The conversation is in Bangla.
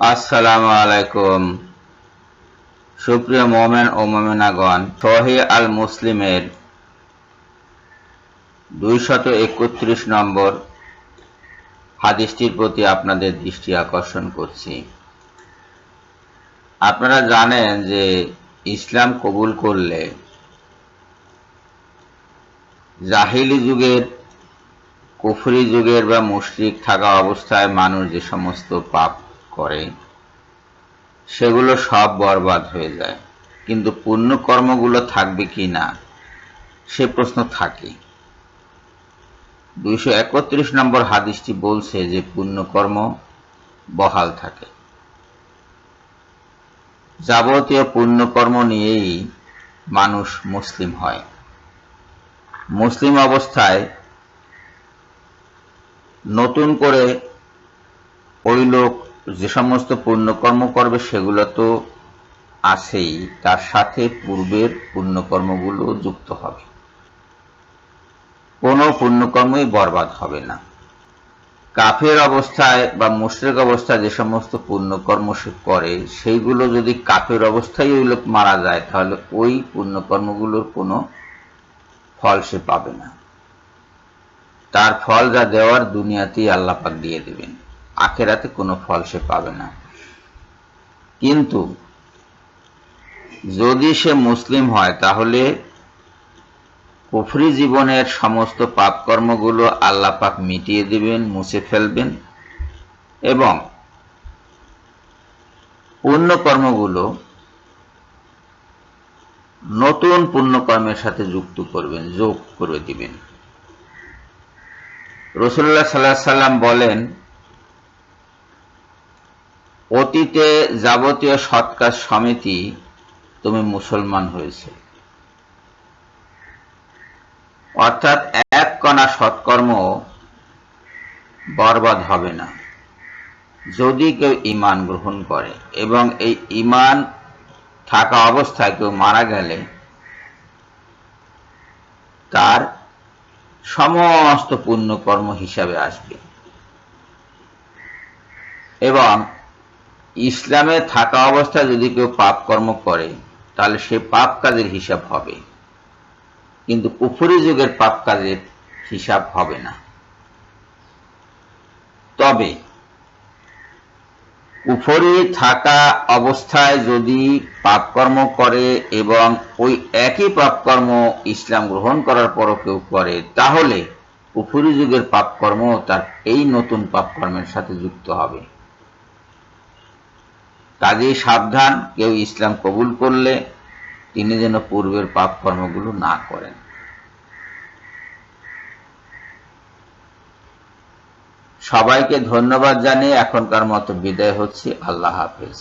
আসসালামু আলাইকুম। সুপ্রিয় মোমেন ও মোমেনাগণ সহি আল মুসলিমের দুইশত একত্রিশ নম্বর হাদিসটির প্রতি আপনাদের দৃষ্টি আকর্ষণ করছি। আপনারা জানেন যে ইসলাম কবুল করলে জাহিলি যুগের, কুফরি যুগের বা মুশরিক থাকা অবস্থায় মানুষ যে সমস্ত পাপ করে, সেগুলো সব বরবাদ হয়ে যায়। কিন্তু পুণ্যকর্মগুলো থাকবে কি না, সে প্রশ্ন থাকে। দুইশো একত্রিশ নম্বর হাদিসটি বলছে যে পুণ্যকর্ম বহাল থাকে। যাবতীয় পুণ্যকর্ম নিয়েই মানুষ মুসলিম হয়। মুসলিম অবস্থায় নতুন করে ওই লোক যে সমস্ত পুণ্যকর্ম করবে সেগুলো তো আছেই, তার সাথে পূর্বের পুণ্যকর্মগুলো যুক্ত হবে। কোনো পুণ্যকর্মই বরবাদ হবে না। কাফের অবস্থায় বা মুশ্রেক অবস্থায় যে সমস্ত পুণ্যকর্ম সে করে, সেইগুলো যদি কাফের অবস্থায় ওই লোক মারা যায়, তাহলে ওই পুণ্যকর্মগুলোর কোনো ফল সে পাবে না। তার ফল যা দেওয়ার দুনিয়াতেই আল্লাপাক দিয়ে দেবেন। আখেরাতে কোনো ফল সে পাবে না। কিন্তু যদি সে মুসলিম হয়, তাহলে কুফরি জীবনের সমস্ত পাপকর্মগুলো আল্লাহ পাক মিটিয়ে দিবেন, মুছে ফেলবেন এবং পুণ্যকর্মগুলো নতুন পুণ্যকর্মের সাথে যুক্ত করবেন, যোগ করে দিবেন। রসুল্লাহ সাল্লাহ সাল্লাম বলেন অতীতে যাবতীয় সৎকার সমিতি তুমি মুসলমান হয়েছে। অর্থাৎ এক কণা সৎকর্ম বরবাদ হবে না। যদি কেউ ইমান গ্রহণ করে এবং এই ইমান থাকা অবস্থায় কেউ মারা গেলে তার সমস্ত পুণ্যকর্ম হিসাবে আসবে। এবং ইসলামে থাকা অবস্থায় যদি কেউ পাপ কর্ম করে, তাহলে সে পাপ কাজের হিসাব হবে। কিন্তু কুফুরি যুগের পাপ কাজের হিসাব হবে না। তবে কুফরি থাকা অবস্থায় যদি পাপকর্ম করে এবং ওই একই পাপকর্ম ইসলাম গ্রহণ করার পরও কেউ করে, তাহলে কুফুরি যুগের পাপকর্ম তার এই নতুন পাপকর্মের সাথে যুক্ত হবে। কাজেই সাবধান, কেউ ইসলাম কবুল করলে তিনি যেন পূর্বের পাপ কর্মগুলো না করেন। সবাইকে ধন্যবাদ জানিয়ে এখনকার মতো বিদায় হচ্ছে। আল্লাহ হাফেজ।